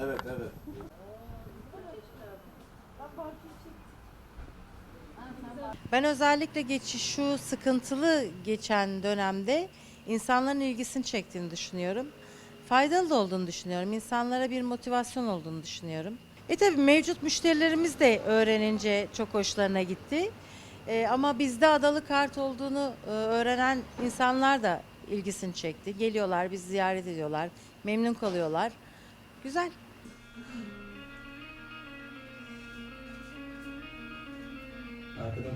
Evet, evet. Ben özellikle geçiş şu sıkıntılı geçen dönemde insanların ilgisini çektiğini düşünüyorum. Faydalı da olduğunu düşünüyorum. İnsanlara bir motivasyon olduğunu düşünüyorum. E tabi mevcut müşterilerimiz de öğrenince çok hoşlarına gitti. E, ama bizde adalı kart olduğunu e, öğrenen insanlar da ilgisini çekti. Geliyorlar, bizi ziyaret ediyorlar, memnun kalıyorlar. Güzel. Arkadan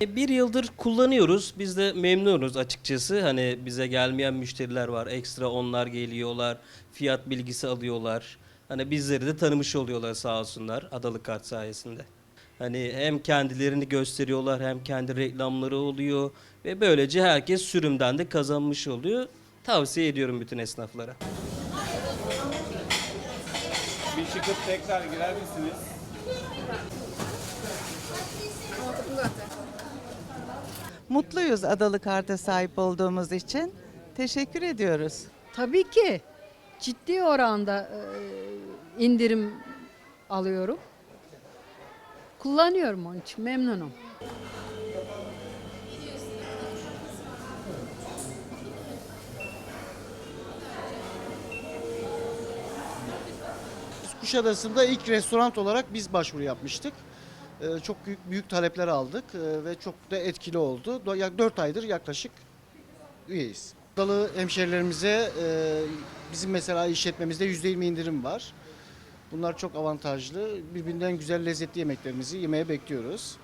E, Bir yıldır kullanıyoruz. Biz de memnunuz açıkçası. Hani bize gelmeyen müşteriler var. Ekstra onlar geliyorlar. Fiyat bilgisi alıyorlar. Hani bizleri de tanımış oluyorlar sağ olsunlar Adalı Kart sayesinde. Hani hem kendilerini gösteriyorlar hem kendi reklamları oluyor ve böylece herkes sürümden de kazanmış oluyor. Tavsiye ediyorum bütün esnaflara. Bir çıkıp tekrar girer misiniz? Mutluyuz adalı karta sahip olduğumuz için. Teşekkür ediyoruz. Tabii ki ciddi oranda e, indirim alıyorum. Kullanıyorum onun için memnunum. Kuşadası'nda ilk restoran olarak biz başvuru yapmıştık. Ee, Çok büyük, büyük talepler aldık ee, ve çok da etkili oldu. 4 aydır yaklaşık üyeyiz. Dalı hemşerilerimize e, bizim mesela işletmemizde %20 indirim var. Bunlar çok avantajlı. Birbirinden güzel lezzetli yemeklerimizi yemeye bekliyoruz.